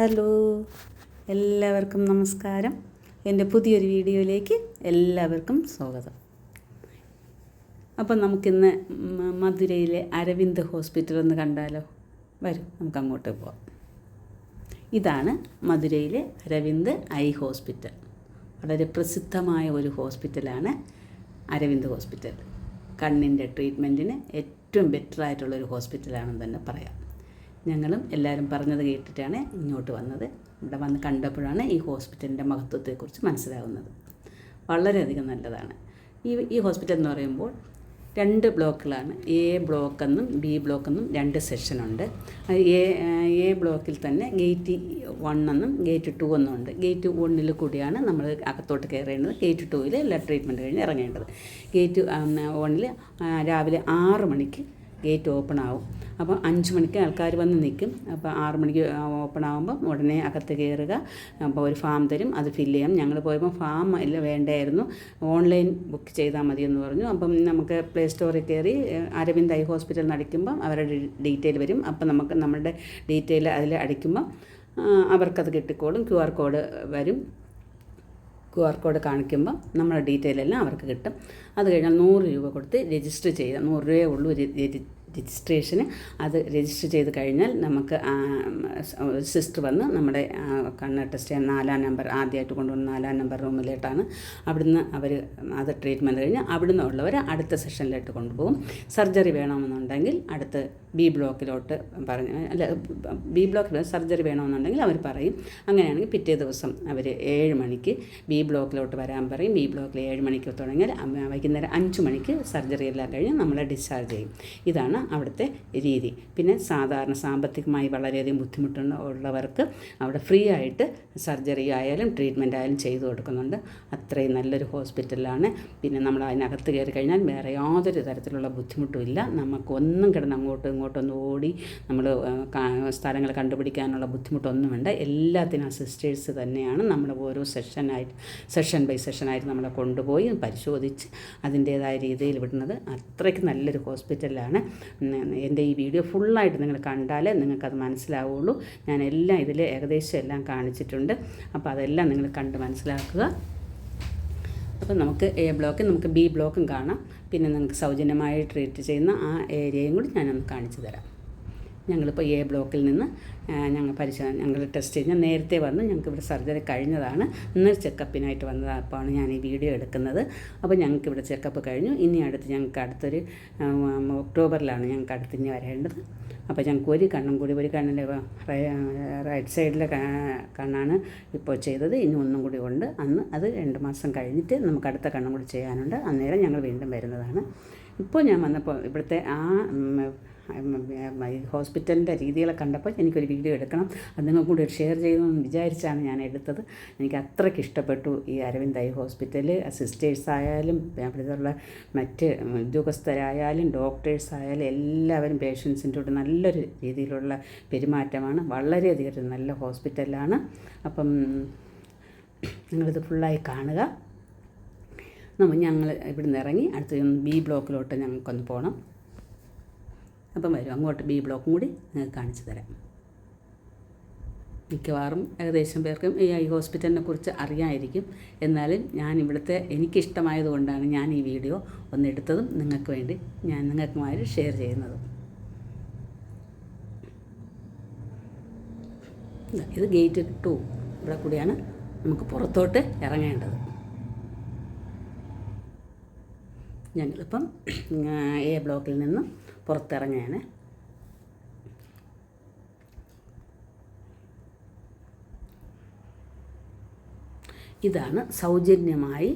Hello. എല്ലാവർക്കും നമസ്കാരം. എന്റെ പുതിയൊരു വീഡിയോയിലേക്ക് എല്ലാവർക്കും സ്വാഗതം. അപ്പം നമുക്കിന്ന് മധുരയിലെ അരവിന്ദ് ഹോസ്പിറ്റൽ ഒന്ന് കണ്ടാലോ? വരും നമുക്ക് അങ്ങോട്ട് പോവാം. ഇതാണ് മധുരയിലെ അരവിന്ദ് ഐ ഹോസ്പിറ്റൽ. വളരെ പ്രസിദ്ധമായ ഒരു ഹോസ്പിറ്റലാണ് അരവിന്ദ് ഹോസ്പിറ്റൽ. കണ്ണിന്റെ ട്രീറ്റ്മെന്റിന് ഏറ്റവും ബെറ്റർ ആയിട്ടുള്ളൊരു ഹോസ്പിറ്റലാണെന്ന് തന്നെ പറയാം. ഞങ്ങളും എല്ലാവരും പറഞ്ഞത് കേട്ടിട്ടാണ് ഇങ്ങോട്ട് വന്നത്. ഇവിടെ വന്ന് കണ്ടപ്പോഴാണ് ഈ ഹോസ്പിറ്റലിന്റെ മഹത്വത്തെക്കുറിച്ച് മനസ്സിലാവുന്നത്. വളരെയധികം നല്ലതാണ്. ഈ ഈ ഹോസ്പിറ്റൽ എന്ന് പറയുമ്പോൾ രണ്ട് ബ്ലോക്കുകളാണ് എ ബ്ലോക്ക് എന്നും ബി ബ്ലോക്ക് എന്നും രണ്ട് സെഷനുണ്ട് അത് എ എ ബ്ലോക്കിൽ തന്നെ ഗേറ്റ് വൺ എന്നും ഗേറ്റ് ടു എന്നും ഉണ്ട്. ഗേറ്റ് വണ്ണിൽ കൂടിയാണ് നമ്മൾ അകത്തോട്ട് കയറേണ്ടത്. ഗേറ്റ് ടൂവിൽ എല്ലാ ട്രീറ്റ്മെന്റ് കഴിഞ്ഞ് ഇറങ്ങേണ്ടത്. ഗേറ്റ് വണ്ണിൽ രാവിലെ ആറ് മണിക്ക് ഗേറ്റ് ഓപ്പൺ ആവും അപ്പോൾ അഞ്ച് മണിക്ക് ആൾക്കാർ വന്ന് നിൽക്കും. അപ്പോൾ ആറ് മണിക്ക് ഓപ്പൺ ആകുമ്പോൾ ഉടനെ അകത്ത് കയറുക. അപ്പോൾ ഒരു ഫാം തരും. അത് ഫില്ല് ചെയ്യാം. ഞങ്ങൾ പോയപ്പോൾ ഫാം ഇല്ല വേണ്ടായിരുന്നു. ഓൺലൈൻ ബുക്ക് ചെയ്താൽ മതി എന്ന് പറഞ്ഞു. അപ്പം നമുക്ക് പ്ലേ സ്റ്റോറിൽ കയറി അരവിന്ദ് ഐ ഹോസ്പിറ്റൽ അടിക്കുമ്പോൾ അവരുടെ ഡീറ്റെയിൽ വരും. അപ്പം നമുക്ക് നമ്മുടെ ഡീറ്റെയിൽ അതിൽ അടിക്കുമ്പോൾ അവർക്കത് കിട്ടിക്കോളും. ക്യു ആർ കോഡ് വരും. ക്യു ആർ കോഡ് കാണിക്കുമ്പോൾ നമ്മുടെ ഡീറ്റെയിൽ എല്ലാം അവർക്ക് കിട്ടും. അത് കഴിഞ്ഞാൽ നൂറ് രൂപ കൊടുത്ത് രജിസ്റ്റർ ചെയ്യുക നൂറ് രൂപയേ ഉള്ളൂ രജിസ്ട്രേഷന് അത് രജിസ്റ്റർ ചെയ്ത് കഴിഞ്ഞാൽ നമുക്ക് സിസ്റ്റർ വന്ന് നമ്മുടെ കണ്ണ് ടെസ്റ്റ് ചെയ്യാൻ നാലാം നമ്പർ ആദ്യമായിട്ട് കൊണ്ടുവന്ന നാലാം നമ്പർ റൂമിലേട്ടാണ്. അവിടുന്ന് അവർ അത് ട്രീറ്റ്മെന്റ് കഴിഞ്ഞ് അവിടുന്ന് ഉള്ളവർ അടുത്ത സെഷനിലോട്ട് കൊണ്ടുപോകും. സർജറി വേണമെന്നുണ്ടെങ്കിൽ അടുത്ത് ബി ബ്ലോക്കിലോട്ട് പറഞ്ഞ് അല്ല ബി ബ്ലോക്കിൽ സർജറി വേണമെന്നുണ്ടെങ്കിൽ അവർ പറയും. അങ്ങനെയാണെങ്കിൽ പിറ്റേ ദിവസം അവർ ഏഴ് മണിക്ക് ബി ബ്ലോക്കിലോട്ട് വരാൻ പറയും. ബി ബ്ലോക്കിൽ ഏഴ് മണിക്ക് തുടങ്ങിയാൽ വൈകുന്നേരം അഞ്ച് മണിക്ക് സർജറി എല്ലാം കഴിഞ്ഞ് നമ്മളെ ഡിസ്ചാർജ് ചെയ്യും. ഇതാണ് അവിടുത്തെ രീതി. പിന്നെ സാധാരണ സാമ്പത്തികമായി വളരെയധികം ബുദ്ധിമുട്ടുള്ള ഉള്ളവർക്ക് അവിടെ ഫ്രീ ആയിട്ട് സർജറി ആയാലും ട്രീറ്റ്മെന്റ് ആയാലും ചെയ്തു കൊടുക്കുന്നുണ്ട്. അത്രയും നല്ലൊരു ഹോസ്പിറ്റലാണ്. പിന്നെ നമ്മൾ അതിനകത്ത് കയറി കഴിഞ്ഞാൽ വേറെ യാതൊരു തരത്തിലുള്ള ബുദ്ധിമുട്ടും ഇല്ല. നമുക്കൊന്നും കിടന്ന് അങ്ങോട്ടും ഇങ്ങോട്ടും ഒന്ന് ഓടി നമ്മൾ സ്ഥലങ്ങൾ കണ്ടുപിടിക്കാനുള്ള ബുദ്ധിമുട്ടൊന്നും വേണ്ട എല്ലാത്തിനും സിസ്റ്റേഴ്സ് തന്നെയാണ് നമ്മൾ ഓരോ സെഷനായിട്ട് സെഷൻ ബൈ സെഷനായിട്ട് നമ്മളെ കൊണ്ടുപോയി പരിശോധിച്ച് അതിന്റേതായ രീതിയിൽ വിടുന്നത്. അത്രയ്ക്ക് നല്ലൊരു ഹോസ്പിറ്റലാണ്. എന്റെ ഈ വീഡിയോ ഫുള്ളായിട്ട് നിങ്ങൾ കണ്ടാലേ നിങ്ങൾക്കത് മനസ്സിലാവുള്ളൂ. ഞാൻ എല്ലാം ഇതിൽ ഏകദേശം എല്ലാം കാണിച്ചിട്ടുണ്ട്. അപ്പോൾ അതെല്ലാം നിങ്ങൾ കണ്ട് മനസ്സിലാക്കുക. അപ്പോൾ നമുക്ക് എ ബ്ലോക്കും നമുക്ക് ബി ബ്ലോക്കും കാണാം. പിന്നെ നിങ്ങൾക്ക് സൗജന്യമായി ട്രീറ്റ് ചെയ്യുന്ന ആ ഏരിയയും കൂടി ഞാനൊന്ന് കാണിച്ചു തരാം. ഞങ്ങളിപ്പോൾ എ ബ്ലോക്കിൽ നിന്ന് ഞങ്ങൾ പരിശോധന ഞങ്ങൾ ടെസ്റ്റ് ചെയ്ത് ഞാൻ നേരത്തെ വന്ന് ഞങ്ങൾക്ക് ഇവിടെ സർജറി കഴിഞ്ഞതാണ്. ഇന്ന് ചെക്കപ്പിനായിട്ട് വന്നതാണ് അപ്പോഴാണ് ഞാൻ ഈ വീഡിയോ എടുക്കുന്നത്. അപ്പോൾ ഞങ്ങൾക്ക് ഇവിടെ ചെക്കപ്പ് കഴിഞ്ഞു. ഇനി അടുത്ത് ഞങ്ങൾക്ക് അടുത്തൊരു ഒക്ടോബറിലാണ് ഞങ്ങൾക്ക് അടുത്ത് ഇനി വരേണ്ടത്. അപ്പോൾ ഞങ്ങൾക്ക് ഒരു കണ്ണും കൂടി ഒരു കണ്ണിന്റെ റൈറ്റ് സൈഡിലെ കണ്ണാണ് ഇപ്പോൾ ചെയ്തത്. ഇനി ഒന്നും കൂടി ഉണ്ട്. അന്ന് അത് രണ്ട് മാസം കഴിഞ്ഞിട്ട് നമുക്ക് അടുത്ത കണ്ണും കൂടി ചെയ്യാനുണ്ട്. അന്നേരം ഞങ്ങൾ വീണ്ടും വരുന്നതാണ്. ഇപ്പോൾ ഞാൻ വന്നപ്പോൾ ഇവിടുത്തെ ആ ഹോസ്പിറ്റലിന്റെ രീതികളെ കണ്ടപ്പോൾ എനിക്കൊരു വീഡിയോ എടുക്കണം. അത് നിങ്ങൾ കൂടി ഷെയർ ചെയ്യണമെന്ന് വിചാരിച്ചാണ് ഞാൻ എടുത്തത്. എനിക്ക് അത്രയ്ക്ക് ഇഷ്ടപ്പെട്ടു ഈ അരവിന്ദ് ഐ ഹോസ്പിറ്റൽ സിസ്റ്റേഴ്സ് ആയാലും അവിടുത്തെ മറ്റ് ഉദ്യോഗസ്ഥരായാലും ഡോക്ടേഴ്സ് ആയാലും എല്ലാവരും പേഷ്യൻസിന്റെ നല്ലൊരു രീതിയിലുള്ള പെരുമാറ്റമാണ്. വളരെയധികം ഒരു നല്ല ഹോസ്പിറ്റലാണ്. അപ്പം നിങ്ങളിത് ഫുള്ളായി കാണുക. നമ്മൾ ഞങ്ങൾ ഇവിടുന്ന് ഇറങ്ങി അടുത്ത ബി ബ്ലോക്കിലോട്ട് ഞങ്ങൾക്കൊന്ന് പോകണം അപ്പം വരും. അങ്ങോട്ട് ബി ബ്ലോക്കും കൂടി നിങ്ങൾക്ക് കാണിച്ചു തരാം. മിക്കവാറും ഏകദേശം പേർക്കും ഈ ഐ ഹോസ്പിറ്റലിനെ കുറിച്ച് അറിയാമായിരിക്കും എന്നാലും ഞാൻ ഇവിടുത്തെ എനിക്കിഷ്ടമായതുകൊണ്ടാണ് ഞാൻ ഈ വീഡിയോ ഒന്നെടുത്തതും നിങ്ങൾക്ക് വേണ്ടി ഞാൻ നിങ്ങൾക്കുമായി ഷെയർ ചെയ്യുന്നതും. ഇത് ഗേറ്റ് ടു ഇവിടെ കൂടിയാണ് നമുക്ക് പുറത്തോട്ട് ഇറങ്ങേണ്ടത്. ഞങ്ങളിപ്പം എ ബ്ലോക്കിൽ നിന്നും പുറത്തിറങ്ങുകയാണ്. ഇതാണ് സൗജന്യമായി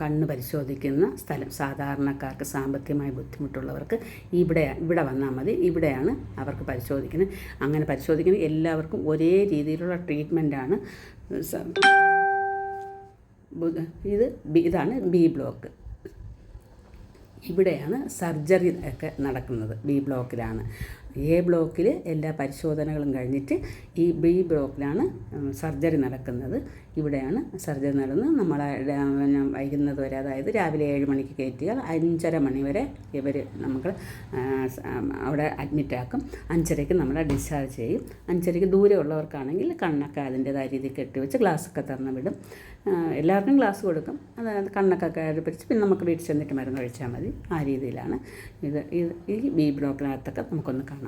കണ്ണ് പരിശോധിക്കുന്ന സ്ഥലം. സാധാരണക്കാർക്ക് സാമ്പത്തികമായി ബുദ്ധിമുട്ടുള്ളവർക്ക് ഇവിടെ ഇവിടെ വന്നാൽ മതി. ഇവിടെയാണ് അവർക്ക് പരിശോധിക്കുന്നത്. അങ്ങനെ പരിശോധിക്കുന്ന എല്ലാവർക്കും ഒരേ രീതിയിലുള്ള ട്രീറ്റ്മെന്റാണ്. ഇത് ഇതാണ് ബി ബ്ലോക്ക്. ഇവിടെയാണ് സർജറി ഒക്കെ നടക്കുന്നത്. ബി ബ്ലോക്കിലാണ്. എ ബ്ലോക്കിൽ എല്ലാ പരിശോധനകളും കഴിഞ്ഞിട്ട് ഈ ബി ബ്ലോക്കിലാണ് സർജറി നടക്കുന്നത്. ഇവിടെയാണ് സർജറി നടന്ന് നമ്മൾ വൈകുന്നത് വരെ അതായത് രാവിലെ ഏഴ് മണിക്ക് കയറ്റിയാൽ അഞ്ചര മണി വരെ ഇവർ നമുക്ക് അവിടെ അഡ്മിറ്റാക്കും അഞ്ചരയ്ക്ക് നമ്മളെ ഡിസ്ചാർജ് ചെയ്യും. അഞ്ചരയ്ക്ക് ദൂരെയുള്ളവർക്കാണെങ്കിൽ കണ്ണൊക്കെ അതിന്റേതായ രീതിയിൽ കെട്ടിവെച്ച് ഗ്ലാസ്സൊക്കെ തന്നു വിടും. എല്ലാവർക്കും ഗ്ലാസ് കൊടുക്കും. അതായത് കണ്ണൊക്കെ പിടിച്ച് പിന്നെ നമുക്ക് വീട്ടിൽ ചെന്നിട്ട് മരുന്ന് കഴിച്ചാൽ മതി. ആ രീതിയിലാണ് ഇത് ഈ ബി ബ്ലോക്കിനകത്തൊക്കെ നമുക്കൊന്ന് കാണാം.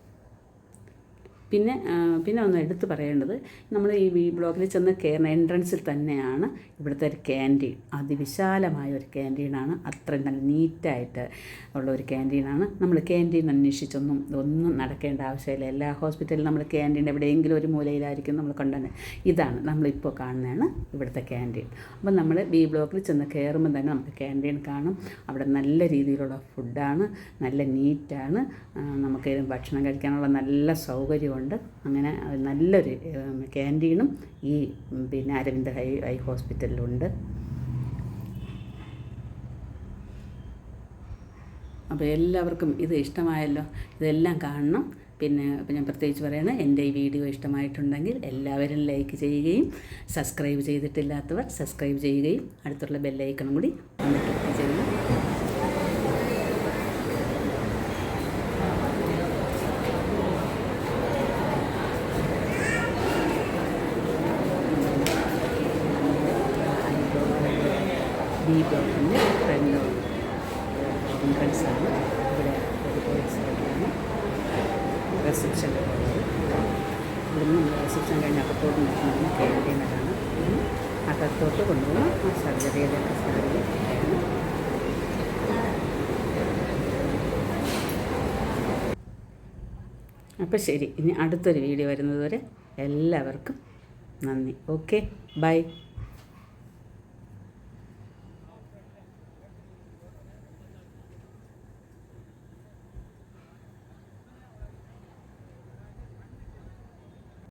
പിന്നെ പിന്നെ ഒന്ന് എടുത്തു പറയേണ്ടത് നമ്മൾ ഈ വി ബ്ലോക്കിൽ ചെന്ന് കയറുന്ന എൻട്രൻസിൽ തന്നെയാണ് ഇവിടുത്തെ ഒരു ക്യാന്റീൻ അതിവിശാലമായ ഒരു ക്യാന്റീനാണ് അത്ര നല്ല നീറ്റായിട്ട് ഉള്ള ഒരു ക്യാന്റീനാണ് നമ്മൾ ക്യാന്റീൻ അന്വേഷിച്ചൊന്നും ഒന്നും നടക്കേണ്ട ആവശ്യമില്ല. എല്ലാ ഹോസ്പിറ്റലിലും നമ്മൾ ക്യാന്റീൻ എവിടെയെങ്കിലും ഒരു മൂലയിലായിരിക്കും നമ്മൾ കൊണ്ടുവന്ന്. ഇതാണ് നമ്മളിപ്പോൾ കാണുന്നതാണ് ഇവിടുത്തെ ക്യാന്റീൻ അപ്പം നമ്മൾ ബി ബ്ലോക്കിൽ ചെന്ന് കയറുമ്പോൾ തന്നെ നമുക്ക് ക്യാന്റീൻ കാണും. അവിടെ നല്ല രീതിയിലുള്ള ഫുഡാണ് നല്ല നീറ്റാണ് നമുക്ക് ഭക്ഷണം കഴിക്കാനുള്ള നല്ല സൗകര്യമുണ്ട്. ഉണ്ട്. അങ്ങനെ നല്ലൊരു ക്യാന്റീനും ഈ പിന്നെ അരവിന്ദ് ഹൈ ഹൈ ഹോസ്പിറ്റലിലുണ്ട്. അപ്പോൾ എല്ലാവർക്കും ഇത് ഇഷ്ടമായല്ലോ ഇതെല്ലാം കാണണം. പിന്നെ ഞാൻ പ്രത്യേകിച്ച് പറയുന്നത് എന്റെ ഈ വീഡിയോ ഇഷ്ടമായിട്ടുണ്ടെങ്കിൽ എല്ലാവരും ലൈക്ക് ചെയ്യുകയും സബ്സ്ക്രൈബ് ചെയ്തിട്ടില്ലാത്തവർ സബ്സ്ക്രൈബ് ചെയ്യുകയും അടുത്തുള്ള ബെല്ലൈക്കണം കൂടി ഒന്ന് ക്ലിക്ക് ചെയ്യുക ബി ബ്ലോക്കിന്റെ ഫ്രണ്ട് എൻട്രൻസാണ് ഇവിടെ ഒരു സൈഡിലാണ് റിസപ്ഷന്റെ ഉള്ളത്. ഇവിടുന്ന് നമ്മൾ റിസപ്ഷൻ കഴിഞ്ഞ് അകത്തോട്ട് നിൽക്കുന്നത് ക്യാന്റീനിലാണ് അകത്തോട്ട് കൊണ്ടുപോകുന്ന ആ സർജറിയുടെ സ്ഥലങ്ങളിലാണ് അപ്പോൾ ശരി ഇനി അടുത്തൊരു വീഡിയോ വരുന്നതുവരെ എല്ലാവർക്കും നന്ദി. Okay bye